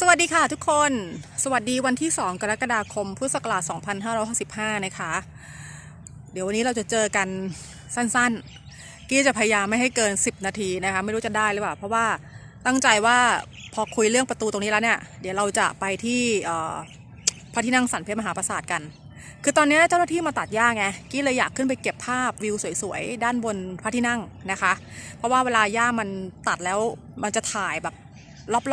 สวัสดีค่ะทุกคน สวัสดีวันที่ 2 กรกฎาคม พุทธศักราช2565 นะคะ เดี๋ยววันนี้เราจะเจอกันสั้นๆ กี้จะพยายามไม่ให้เกิน 10 นาทีนะคะ ไม่รู้จะได้หรือเปล่า เพราะว่าตั้งใจว่าพอคุยเรื่องประตูตรงนี้แล้วเนี่ย เดี๋ยวเราจะไปที่พระที่นั่งสันเพชรมหาปราสาทกัน คือตอนนี้เจ้าหน้าที่มาตัดหญ้าไง กี้เลยอยากขึ้นไปเก็บภาพวิวสวยๆ ด้านบนพระที่นั่งนะคะ เพราะว่าเวลาหญ้ามันตัดแล้วมันจะถ่ายแบบ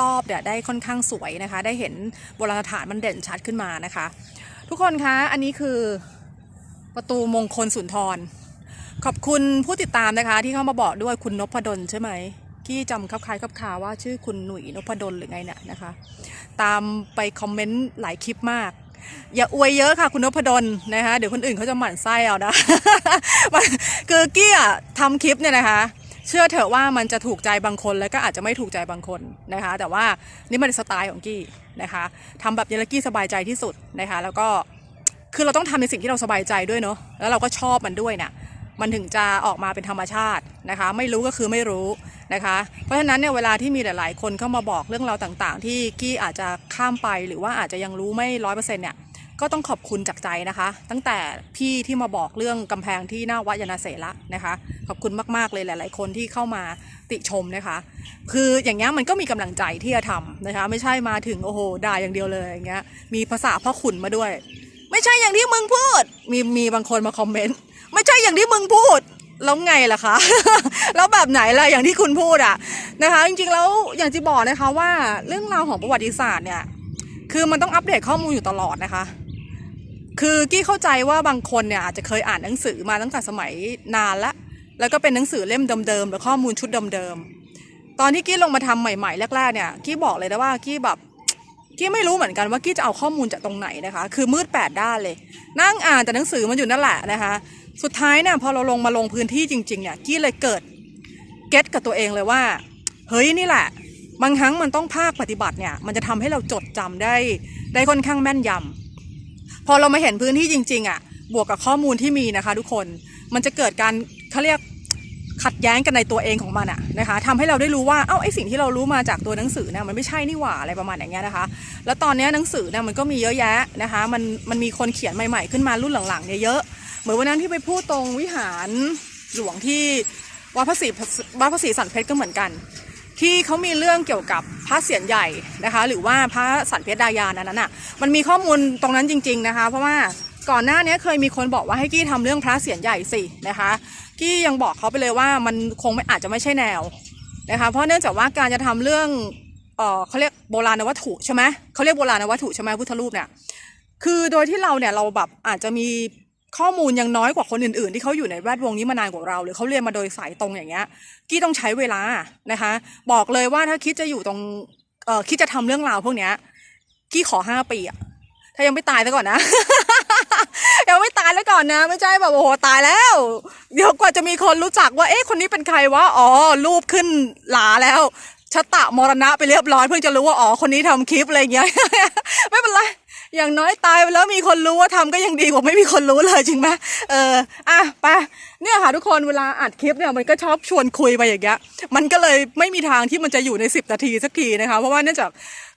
รอบๆเนี่ยได้ค่อนข้างสวยนะคะ ได้เห็นโบราณสถานมันเด่นชัดขึ้นมานะคะ ทุกคนคะอันนี้คือประตูมงคลสุนทร ขอบคุณผู้ติดตามนะคะ ที่เข้ามาบอกด้วยคุณนพดลใช่ไหมกี้จำคับคล้ายคับคาว่าชื่อคุณหนุ่ยนพดลหรือไงเนี่ยนะคะ ตามไปคอมเมนต์หลายคลิปมาก อย่าอวยเยอะค่ะคุณนพดลนะคะเดี๋ยวคนอื่นเขาจะหมั่นไส้เอานะคือกี้อะทำคลิปเนี่ยนะคะ เชื่อเถอะว่ามันจะถูกใจบางคนแล้วก็อาจจะไม่ถูกใจบางคนนะคะ แต่ว่านี่มันสไตล์ของกี้นะคะทำแบบนี้แล้วกี้สบายใจที่สุดนะคะ แล้วก็คือเราต้องทำในสิ่งที่เราสบายใจด้วยเนาะแล้วเราก็ชอบมันด้วยน่ะมันถึงจะออกมาเป็นธรรมชาตินะคะ ไม่รู้ก็คือไม่รู้นะคะ เพราะฉะนั้นเนี่ยเวลาที่มีหลาย ๆ คนเข้ามาบอกเรื่องราวต่างๆ ที่กี้อาจจะข้ามไปหรือว่าอาจจะยังรู้ไม่ร้อยเปอร์เซ็นต์เนี่ยก็ต้องขอบคุณจากใจนะคะ ตั้งแต่พี่ที่มาบอกเรื่องกำแพงที่หน้าวัดยนาเสละนะคะ ขอบคุณมากๆเลยหลาย ๆ คนที่เข้ามาติชมนะคะ คืออย่างเงี้ยมันก็มีกำลังใจที่จะทำนะคะ ไม่ใช่มาถึงโอ้โหด่าอย่างเดียวเลยอย่างเงี้ยมีภาษาพ่อขุนมาด้วย ไม่ใช่อย่างที่มึงพูด มีมีบางคนมาคอมเมนต์ไม่ใช่อย่างที่มึงพูดแล้วไงล่ะคะ แล้วแบบไหนล่ะอย่างที่คุณพูดอะนะคะ จริงๆแล้วอย่างที่บอกนะคะว่าเรื่องราวของประวัติศาสตร์เนี่ยคือมันต้องอัปเดตข้อมูลอยู่ตลอดนะคะ คือกี้เข้าใจว่าบางคนเนี่ยอาจจะเคยอ่านหนังสือมาตั้งแต่สมัยนานละ แล้วก็เป็นหนังสือเล่มเดิมๆหรือข้อมูลชุดเดิมๆตอนที่กี้ลงมาทำใหม่ๆแรกๆเนี่ยกี้บอกเลยนะว่ากี้แบบกี้ไม่รู้เหมือนกันว่ากี้จะเอาข้อมูลจากตรงไหนนะคะ คือมืดแปดด้านเลย นั่งอ่านแต่หนังสือมันอยู่นั่นแหละนะคะ สุดท้ายเนี่ยพอเราลงมาลงพื้นที่จริงๆเนี่ยกี้เลยเกิดเก็ตกับตัวเองเลยว่าเฮ้ยนี่แหละ บางครั้งมันต้องภาคปฏิบัติเนี่ยมันจะทำให้เราจดจำได้ได้ค่อนข้างแม่นยำพอเรามาเห็นพื้นที่จริงๆอะบวกกับข้อมูลที่มีนะคะ ทุกคนมันจะเกิดการ เขาเรียกขัดแย้งกันในตัวเองของมันอะนะคะทำให้เราได้รู้ว่า เอ้าไอสิ่งที่เรารู้มาจากตัวหนังสือเนี่ยมันไม่ใช่นี่หว่าอะไรประมาณอย่างเงี้ยนะคะ แล้วตอนนี้หนังสือเนี่ยมันก็มีเยอะแยะนะคะ มันมันมีคนเขียนใหม่ๆ ขึ้นมารุ่นหลังๆเนี่ยเยอะ เหมือนวันนั้นที่ไปพูดตรงวิหารหลวงที่วัดพระศรีวัดพระศรีสันเพชรก็เหมือนกัน ที่เขามีเรื่องเกี่ยวกับพระเสียรใหญ่นะคะ หรือว่าพระสันเพชรดายานอันนั้นอะ มันมีข้อมูลตรงนั้นจริง ๆนะคะ เพราะว่า ก่อนหน้านี้เคยมีคนบอกว่าให้กี้ทำเรื่องพระเสียรใหญ่สินะคะกี้ยังบอกเขาไปเลยว่ามันคงไม่อาจจะไม่ใช่แนวนะคะเพราะเนื่องจากว่าการจะทำเรื่องเออเขาเรียกโบราณวัตถุใช่ไหมเขาเรียกโบราณวัตถุใช่ไหมพุทธรูปเนี่ยคือโดยที่เราเนี่ยเราแบบอาจจะมีข้อมูลยังน้อยกว่าคนอื่นๆ ที่เขาอยู่ในแวดวงนี้มานานกว่าเรา หรือเขาเรียนมาโดยสายตรงอย่างเงี้ยกี้ต้องใช้เวลานะคะ บอกเลยว่าถ้าคิดจะอยู่ตรงเออคิดจะทำเรื่องราวพวกเนี้ยกี้ขอห้าปีอะถ้ายังไม่ตายซะก่อนนะ ยังไม่ตายแล้วก่อนนะ ไม่ใช่แบบโอ้โหตายแล้ว เดี๋ยวกว่าจะมีคนรู้จักว่าเอ๊ะคนนี้เป็นใครวะอ๋อรูปขึ้นหลาแล้วชะตะมรณะไปเรียบร้อยเพิ่งจะรู้ว่าอ๋อคนนี้ทำคลิปอะไรอย่างเงี้ยไม่เป็นไร อย่างน้อยตายไปแล้วมีคนรู้ว่าทำก็ยังดีกว่าไม่มีคนรู้เลยจริงไหมเอออะไปเนี่ยค่ะทุกคนเวลาอัดคลิปเนี่ยมันก็ชอบชวนคุยไปอย่างเงี้ยมันก็เลยไม่มีทางที่มันจะอยู่ใน 10 นาทีสักทีนะคะ เพราะว่าเนื่องจาก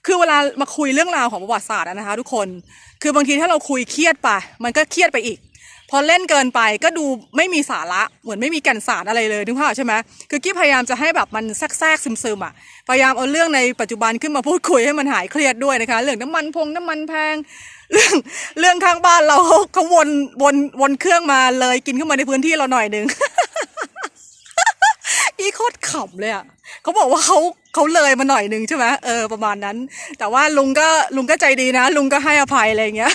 คือเวลามาคุยเรื่องราวของประวัติศาสตร์นะคะ ทุกคน คือบางทีถ้าเราคุยเครียดไป มันก็เครียดไปอีก อเล่นเกินไปก็ดูไม่มีสาระเหมือนไม่มีแก่นสารอะไรเลยนึกภาพใช่ไหมคือกี้พยายามจะให้แบบมันแทรกๆซึมอะพยายามเอาเรื่องในปัจจุบันขึ้นมาพูดคุยให้มันหายเครียดด้วยนะคะเรื่องน้ำมันพงน้ำมันแพงเรื่องเรื่องข้างบ้านเราเขาเขาวนวนวนเครื่องมาเลยกินเข้ามาในพื้นที่เราหน่อยหนึ่งอีโคตรขำเลยอะเขาบอกว่าเขาเขาเลยมาหน่อยหนึ่งใช่ไหมเออประมาณนั้น แต่ว่าลุงก็ลุงก็ใจดีนะ ลุงก็ให้อภัยอะไรอย่างเงี้ย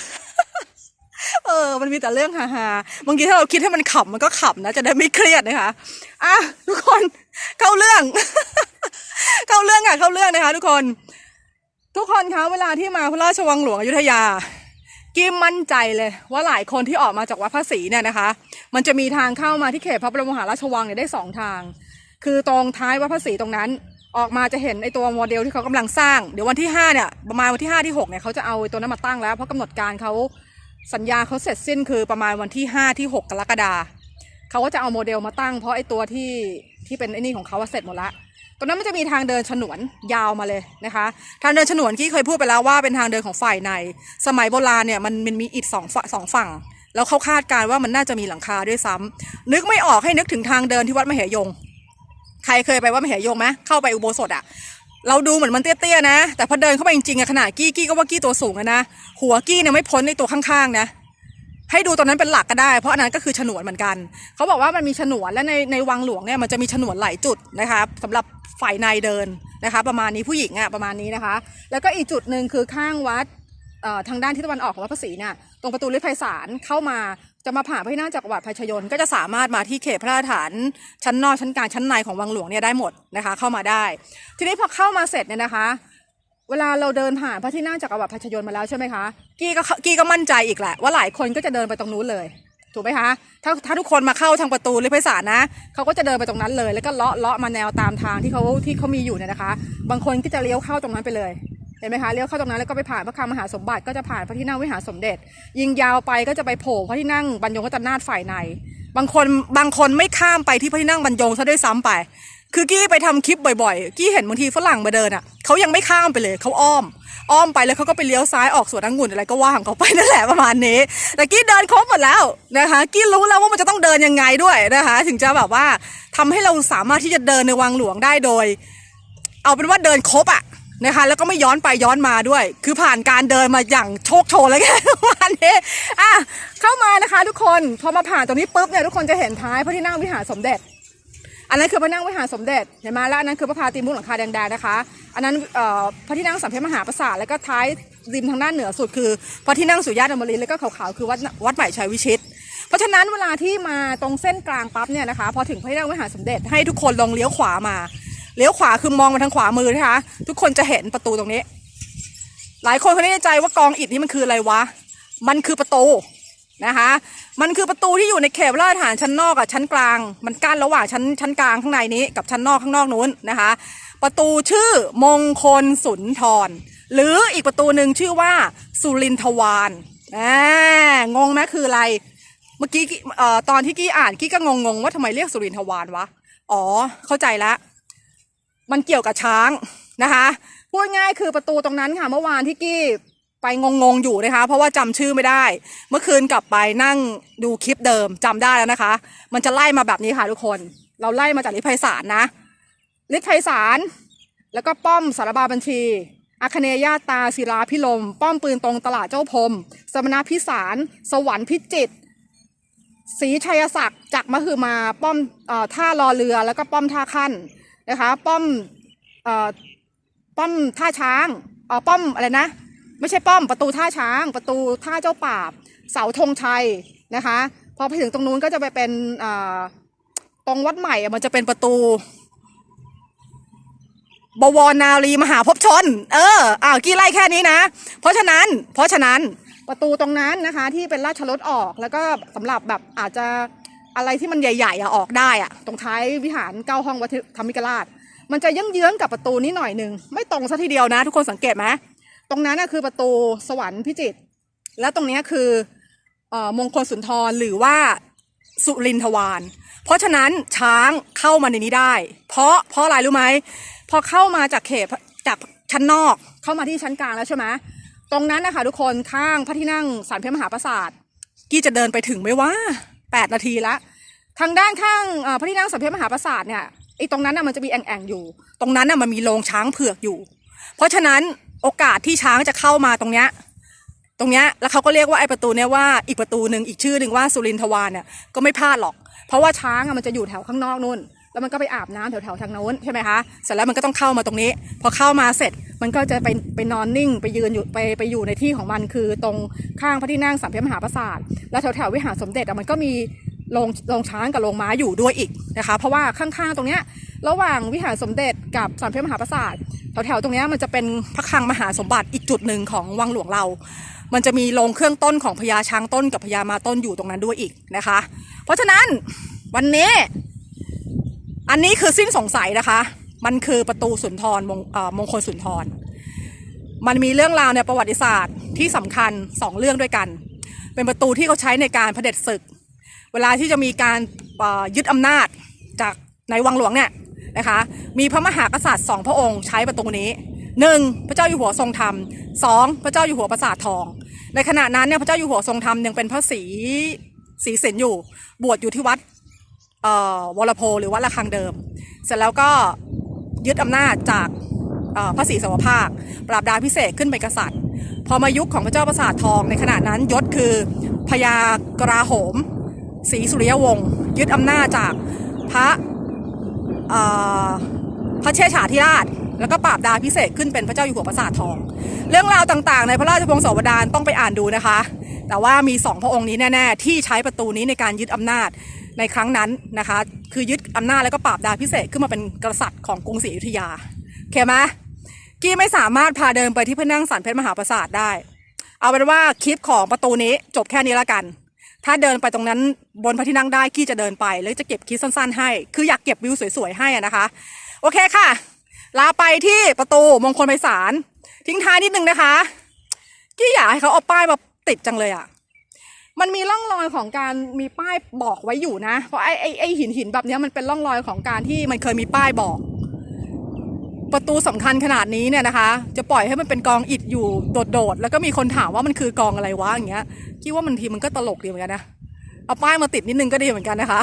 เออ มันมีแต่เรื่องฮาๆบางทีถ้าเราคิดให้มันขำมันก็ขำนะจะได้ไม่เครียดนะคะอะทุกคนเข้าเรื่อง เข้าเรื่องค่ะเข้าเรื่องนะคะ ทุกคน ทุกคนคะเวลาที่มาพระราชวังหลวงอยุธยากิมมั่นใจเลยว่าหลายคนที่ออกมาจากวัดพระศรีเนี่ยนะคะ มันจะมีทางเข้ามาที่เขตพระบรมมหาราชวังเนี่ยได้สองทาง คือตรงท้ายวัดพระศรีตรงนั้น ออกมาจะเห็นไอตัวโมเดลที่เขากำลังสร้าง เดี๋ยววันที่ห้าเนี่ยประมาณวันที่ห้าที่หกเนี่ยเขาจะเอาตัวนั้นมาตั้งแล้วเพราะกำหนดการเขา สัญญาเขาเสร็จสิ้นคือประมาณวันที่ห้าที่หกกรกฎาเขาก็จะเอาโมเดลมาตั้งเพราะไอ้ตัวที่ที่เป็นไอ้นี่ของเขาอะเสร็จหมดละตรงนั้นมันจะมีทางเดินฉนวนยาวมาเลยนะคะ ทางเดินฉนวนที่เคยพูดไปแล้วว่าเป็นทางเดินของฝ่ายใน สมัยโบราณเนี่ยมันมันมีอิฐสองสองฝั่ง แล้วเขาคาดการณ์ว่ามันน่าจะมีหลังคาด้วยซ้ำนึกไม่ออกให้นึกถึงทางเดินที่วัดมเหยง ใครเคยไปวัดมเหยงไหมเข้าไปอุโบสถอะ เราดูเหมือนมันเตี้ยๆนะ แต่พอเดินเข้าไปจริงๆอะขนาดกี้กี้ก็ว่ากี้ตัวสูงอะนะหัวกี้เนี่ยไม่พ้นในตัวข้างๆนะให้ดูตรงนั้นเป็นหลักก็ได้ เพราะอันนั้นก็คือฉนวนเหมือนกัน เขาบอกว่ามันมีฉนวนและในในวังหลวงเนี่ยมันจะมีฉนวนหลายจุดนะคะสำหรับฝ่ายในเดินนะคะ ประมาณนี้ผู้หญิงอะประมาณนี้นะคะ แล้วก็อีกจุดหนึ่งคือข้างวัดเอ่อทางด้านที่ตะวันออกของวัดพระศรีเนี่ยตรงประตูลิฟต์ไพศาลเข้ามา จะมาผ่านพระที่นั่งจักรวรรดิภัชยนต์ก็จะสามารถมาที่เขตพระราชฐานชั้นนอกชั้นกลางชั้นในของวังหลวงเนี่ยได้หมดนะคะ เข้ามาได้ ทีนี้พอเข้ามาเสร็จเนี่ยนะคะ เวลาเราเดินผ่านพระที่นั่งจักรวรรดิภัชยนต์มาแล้วใช่ไหมคะกี้ก็กี้ก็มั่นใจอีกแหละว่าหลายคนก็จะเดินไปตรงนู้นเลยถูกไหมคะถ้าถ้าทุกคนมาเข้าทางประตูลิฟต์ไพศาลนะเขาก็จะเดินไปตรงนั้นเลย แล้วก็เลาะเลาะมาแนวตามทางที่เขาที่เขามีอยู่เนี่ยนะคะ บางคนก็จะเลี้ยวเข้าตรงนั้นไปเลย เห็นไหมคะเลี้ยวเข้าตรงนั้นแล้วก็ไปผ่านพระคลังมหาสมบัติก็จะผ่านพระที่นั่งวิหารสมเด็จ ยิงยาวไปก็จะไปโผล่พระที่นั่งบรรยงรัตนนาถฝ่ายใน บางคนบางคนไม่ข้ามไปที่พระที่นั่งบรรยงซะด้วยซ้ำไป คือกี้ไปทำคลิปบ่อยๆ กี้เห็นบางทีฝรั่งมาเดินอะเขายังไม่ข้ามไปเลยเขาอ้อม อ้อมไปแล้วเขาก็ไปเลี้ยวซ้ายออกสวนองุ่นอะไรก็ว่าของเขาไปนั่นแหละประมาณนี้ แต่กี้เดินครบหมดแล้วนะคะกี้รู้แล้วว่ามันจะต้องเดินยังไงด้วยนะคะ ถึงจะแบบว่าทำให้เราสามารถที่จะเดินในวังหลวงได้โดย เอาเป็นว่าเดินครบอะ นะคะ แล้วก็ไม่ย้อนไปย้อนมาด้วย คือผ่านการเดินมาอย่างโชคโชนเลยแค่ประมาณนี้อะเข้ามานะคะ ทุกคนพอมาผ่านตรงนี้ปุ๊บเนี่ยทุกคนจะเห็นท้ายพระที่นั่งวิหารสมเด็จ อันนั้นคือพระนั่งวิหารสมเด็จเห็นไหมแล้วอันนั้นคือพระพาตีมุกหลังคาแดงๆนะคะ อันนั้นเอ่อพระที่นั่งสัมเพชมหาปราสาทแล้วก็ท้ายริมทางด้านเหนือสุดคือพระที่นั่งสุญญาตอมรินแล้วก็ขาวๆคือวัดวัดใหม่ชัยวิชิตเพราะฉะนั้นเวลาที่มาตรงเส้นกลางปั๊บเนี่ยนะคะ พอถึงพระที่นั่งวิหารสมเด็จให้ทุกคนลองเลี้ยวขวามา เลี้ยวขวาคือมองมาทางขวามือนะคะ ทุกคนจะเห็นประตูตรงนี้ หลายคนเขาไม่แน่ใจว่ากองอิฐนี่มันคืออะไรวะ มันคือประตูนะคะ มันคือประตูที่อยู่ในเขตราชฐานชั้นนอกกับชั้นกลาง มันกั้นระหว่างชั้นชั้นกลางข้างในนี้กับชั้นนอกข้างนอกนู้นนะคะ ประตูชื่อมงคลสุนทร หรืออีกประตูหนึ่งชื่อว่าสุรินทวานอ่างงไหมคืออะไร เมื่อกี้ตอนที่กี้อ่านกี้ก็งงๆว่าทำไมเรียกสุรินทวานวะ อ๋อ เข้าใจละ มันเกี่ยวกับช้างนะคะพูดง่ายคือประตูตรงนั้นค่ะ เมื่อวานที่กี้ไปงงๆอยู่นะคะ เพราะว่าจำชื่อไม่ได้ เมื่อคืนกลับไปนั่งดูคลิปเดิมจำได้แล้วนะคะ มันจะไล่มาแบบนี้ค่ะทุกคน เราไล่มาจากลิทธิไพศาลนะลิทธิไพศาลแล้วก็ป้อมสารบาบัญชีอาคเนยาตาศิลาพิลม ป้อมปืนตรงตลาดเจ้าพรมสมณพิสาร สวรรค์พิจิตศรีชัยศักดิ์จากมหือมาป้อมอท่ารอเรือแล้วก็ป้อมท่าขั้น นะคะ ป้อมเอ่อป้อมท่าช้างเอ่อป้อมอะไรนะ ไม่ใช่ป้อมประตูท่าช้าง ประตูท่าเจ้าป่า เสาธงชัยนะคะพอไปถึงตรงนู้นก็จะไปเป็นเอ่อตรงวัดใหม่มันจะเป็นประตู บวรนารีมหาภพชน เอออ้าวกี้ไล่แค่นี้นะ เพราะฉะนั้น เพราะฉะนั้นประตูตรงนั้นนะคะ ที่เป็นราชรถออกแล้วก็สำหรับแบบอาจจะ อะไรที่มันใหญ่ๆอะออกได้อะตรงท้ายวิหารเก้าห้องวัดธรรมิกราช มันจะเยื้องๆกับประตูนี้หน่อยหนึ่งไม่ตรงซะทีเดียวนะ ทุกคนสังเกตไหมตรงนั้นน่ะคือประตูสวรรค์พิจิตรแล้วตรงนี้คือเอ่อมงคลสุนทรหรือว่าสุรินทวานเพราะฉะนั้นช้างเข้ามาในนี้ได้ เพราะเพราะอะไรรู้ไหมพอเข้ามาจากเขตจากชั้นนอกเข้ามาที่ชั้นกลางแล้วใช่ไหมตรงนั้นนะคะทุกคนข้างพระที่นั่งสารเพชรมหาปราสาท กี้จะเดินไปถึงไหมว่า แปดนาทีละ ทางด้านข้างพระที่นั่งสัมเพชรมหาปราสาทเนี่ยไอ้ตรงนั้นน่ะมันจะมีแอ่งๆอยู่ ตรงนั้นน่ะมันมีโรงช้างเผือกอยู่ เพราะฉะนั้นโอกาสที่ช้างจะเข้ามาตรงเนี้ยตรงเนี้ยแล้วเขาก็เรียกว่าไอ้ประตูเนี้ยว่าอีกประตูหนึ่งอีกชื่อหนึ่งว่าสุรินทวานเนี่ยก็ไม่พลาดหรอก เพราะว่าช้างอะมันจะอยู่แถวข้างนอกนู่น แล้วมันก็ไปอาบน้ำแถวแถวๆทางโน้นใช่ไหมคะเสร็จแล้วมันก็ต้องเข้ามาตรงนี้ พอเข้ามาเสร็จมันก็จะไปไปนอนนิ่ง ไปยืนอยู่ไปไปอยู่ในที่ของมันคือตรงข้างพระที่นั่งสามเพชรมหาปราสาทแล้วแถวแถวๆวิหารสมเด็จมันก็มีโรงโรงช้างกับโรงม้าอยู่ด้วยอีกนะคะ เพราะว่าข้างๆตรงเนี้ยระหว่างวิหารสมเด็จกับสามเพชรมหาปราสาทแถวๆตรงเนี้ยมันจะเป็นพระคลังมหาสมบัติอีกจุดหนึ่งของวังหลวงเรา มันจะมีโรงเครื่องต้นของพญาช้างต้นกับพญามาต้นอยู่ตรงนั้นด้วยอีกนะคะ เพราะฉะนั้นวันนี้ อันนี้คือสิ้นสงสัยนะคะ มันคือประตูสุนทรมงมงคลสุนทร มันมีเรื่องราวในประวัติศาสตร์ที่สำคัญสองเรื่องด้วยกัน เป็นประตูที่เขาใช้ในการเผด็จศึก เวลาที่จะมีการยึดอำนาจจากในวังหลวงเนี่ยนะคะ มีพระมหากษัตริย์สองพระองค์ใช้ประตูนี้หนึ่งพระเจ้าอยู่หัวทรงธรรมสองพระเจ้าอยู่หัวปราสาททอง ในขณะนั้นเนี่ยพระเจ้าอยู่หัวทรงธรรมยังเป็นพระศรีศรีสินอยู่ บวชอยู่ที่วัด วรโพหรือวัดระฆังเดิม เสร็จแล้วก็ยึดอำนาจจากพระศรีสวภาค ปราบดาพิเศษขึ้นเป็นกษัตริย์ พอมายุคของพระเจ้าปราสาททองในขณะนั้นยศคือพญากราโหมศรีสุริยวงศ์ยึดอำนาจจากพระพระเชษฐาธิราช แล้วก็ปราบดาพิเศษขึ้นเป็นพระเจ้าอยู่หัวปราสาททอง เรื่องราวต่างๆ ในพระราชพงศาวดารต้องไปอ่านดูนะคะ แต่ว่ามีสองพระองค์นี้แน่ ๆ ที่ใช้ประตูนี้ในการยึดอำนาจ ในครั้งนั้นนะคะ คือยึดอำนาจแล้วก็ปราบดาพิเศษขึ้นมาเป็นกษัตริย์ของกรุงศรีอยุธยาโอเคไหมกี้ไม่สามารถพาเดินไปที่พระนั่งสันเพชรมหาปราสาทได้ เอาเป็นว่าคลิปของประตูนี้จบแค่นี้ละกัน ถ้าเดินไปตรงนั้นบนพระที่นั่งได้กี้จะเดินไป แล้วจะเก็บคลิปสั้น ๆ ให้ คืออยากเก็บวิวสวยๆให้นะคะ โอเคค่ะ ลาไปที่ประตูมงคลไพศาลทิ้งท้ายนิดนึงนะคะ กี้อยากให้เขาเอาป้ายมาติดจังเลยอะ มันมีร่องรอยของการมีป้ายบอกไว้อยู่นะ เพราะไอ้ไอ้ไอ้หินหินแบบนี้มันเป็นร่องรอยของการที่มันเคยมีป้ายบอก ประตูสำคัญขนาดนี้เนี่ยนะคะ จะปล่อยให้มันเป็นกองอิฐอยู่โดดๆแล้วก็มีคนถามว่ามันคือกองอะไรวะอย่างเงี้ยกี้ว่ามันทีมันก็ตลกดีเหมือนกันนะเอาป้ายมาติดนิดนึงก็ดีเหมือนกันนะคะ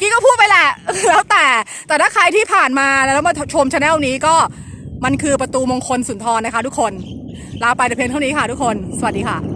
กี้ก็พูดไปแหละแล้วแต่แต่ถ้าใครที่ผ่านมาแล้วมาชมชาแนลนี้ก็มันคือประตูมงคลสุนทรนะคะ ทุกคนลาไปแต่เพียงเท่านี้ค่ะ ทุกคน สวัสดีค่ะ